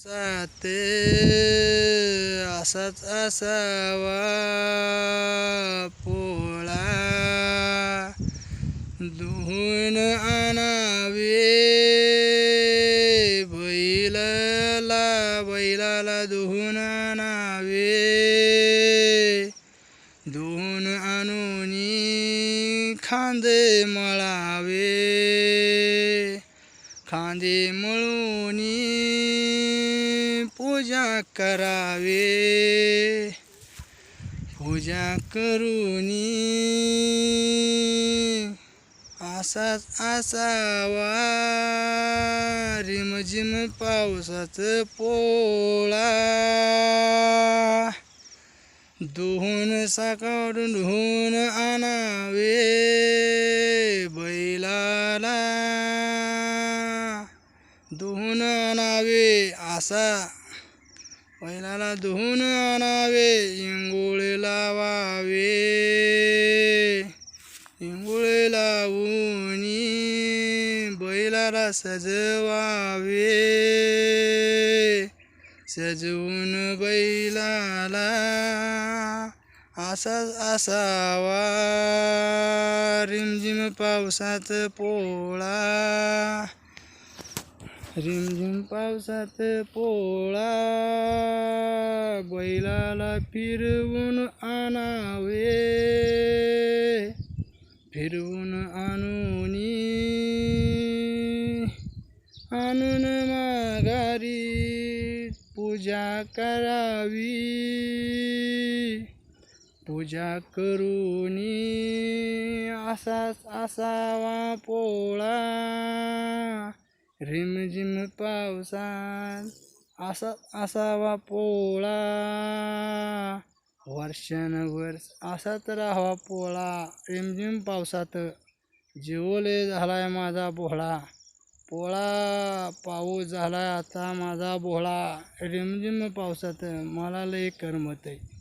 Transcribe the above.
साते असाच असावा पोळा. दुहून आणावे बैलाला बैलाला दुहून आणावे. दुहून आणून खांदे मळावे. खांदे मळून पूजा करावे। पूजा करून। असाच असावा रिमझिम पावसाच पोळा। दोहून साकाडून धुवून आणावे बैलाला। दोहून आणावे असा बैलाला धुवून आणावे इंगोळे लावावे. इंगोळे लावून बैलाला सजवावे. सजवून बैलाला असाच असावा. रिमझिम पावसात पोळा. रिमझिम पावसात पोळा. बैलाला फिरवून आणावे. फिरवून आणून आणून माघारी पूजा करावी. पूजा करून असाच असावा पोळा. रिमझिम पावसात असा असावा पोळा वर्षानुवर्ष तर राहावा पोळा रिमझिम पावसात जिवले झालाय माझा बोहळा पोळा पाऊस झालाय आता माझा बोहळा रिमझिम पावसात मला लय करमत आहे